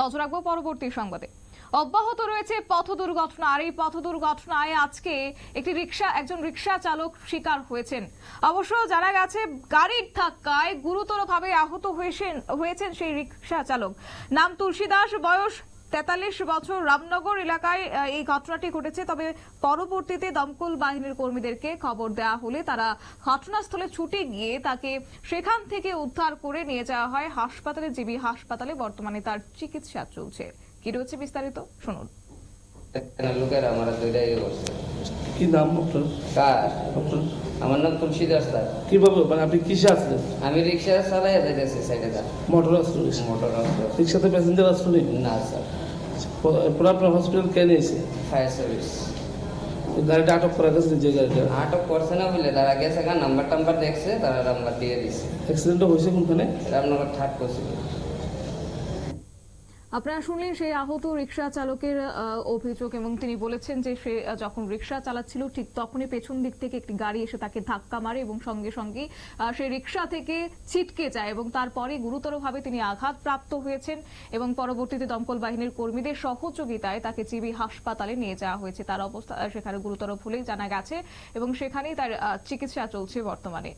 নজর রাখব পরবর্তী সংবাদে। অব্যাহত রয়েছে পথ দুর্ঘটনা, আর এই পথ দুর্ঘটনায় আজকে একটি রিক্সা, একজন রিক্সা চালক শিকার হয়েছেন। অবশ্য জানা গেছে গাড়ির ধাক্কায় গুরুতরভাবে আহত হয়েছেন হয়েছেন সেই রিক্সা চালক। নাম তুলসী দাস, বয়স তেতাল্লিশ বছর রামনগর এলাকায় এই ঘটনাটি ঘটেছে। তবে পরবর্তীতে দমকল বাহিনীর কর্মীদেরকে খবর দেওয়া হলে তারা ঘটনাস্থলে ছুটে গিয়ে তাকে সেখান থেকে উদ্ধার করে নিয়ে যাওয়া হয়। হাসপাতালে জিবি হাসপাতালে বর্তমানে তার চিকিৎসা চলছে। কি রয়েছে বিস্তারিত? শুনুন। এখানে লোকেরা আমার দুইটাই করছে। কি নাম কার? আমার নাম তুলসী দাস স্যার কীভাবে মানে আপনি কিসে আসলেন আমি রিক্সা চালাই যাইতেছি সাইডে দা মোটর আসলেন মোটর রাস্তা রিক্সাতে প্যাসেঞ্জার আসলেন না স্যার। পরে আপনার হসপিটাল কেন এসে ফায়ার সার্ভিস গাড়িটা আটক করা গেছে যে গাড়িটা? আটক করছে না বলে তারা গেছে নাম্বার টাম্বার দেখছে তারা নাম্বার দিয়ে দিছে। অ্যাক্সিডেন্টটা হয়েছে কোনখানে? রামনগর থার্ড করছিল আপনারা শুনলেন সেই আহত রিক্সা চালকের অভিযোগ এবং তিনি বলেছেন যে সে যখন রিক্সা চালাচ্ছিল ঠিক তখনই পেছন দিক থেকে একটি গাড়ি এসে তাকে ধাক্কা মারে এবং সঙ্গে সঙ্গে সেই রিক্সা থেকে ছিটকে যায় এবং তারপরে গুরুতরভাবে তিনি আঘাতপ্রাপ্ত হয়েছেন এবং পরবর্তীতে দমকল বাহিনীর কর্মীদের সহযোগিতায় তাকে জিবি হাসপাতালে নিয়ে যাওয়া হয়েছে। তার অবস্থা সেখানে গুরুতর বলেই জানা গেছে এবং সেখানেই তার চিকিৎসা চলছে বর্তমানে।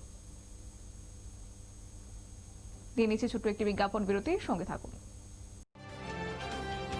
দিয়ে নিচ্ছে ছোট্ট একটি বিজ্ঞাপন বিরতি সঙ্গে থাকুন।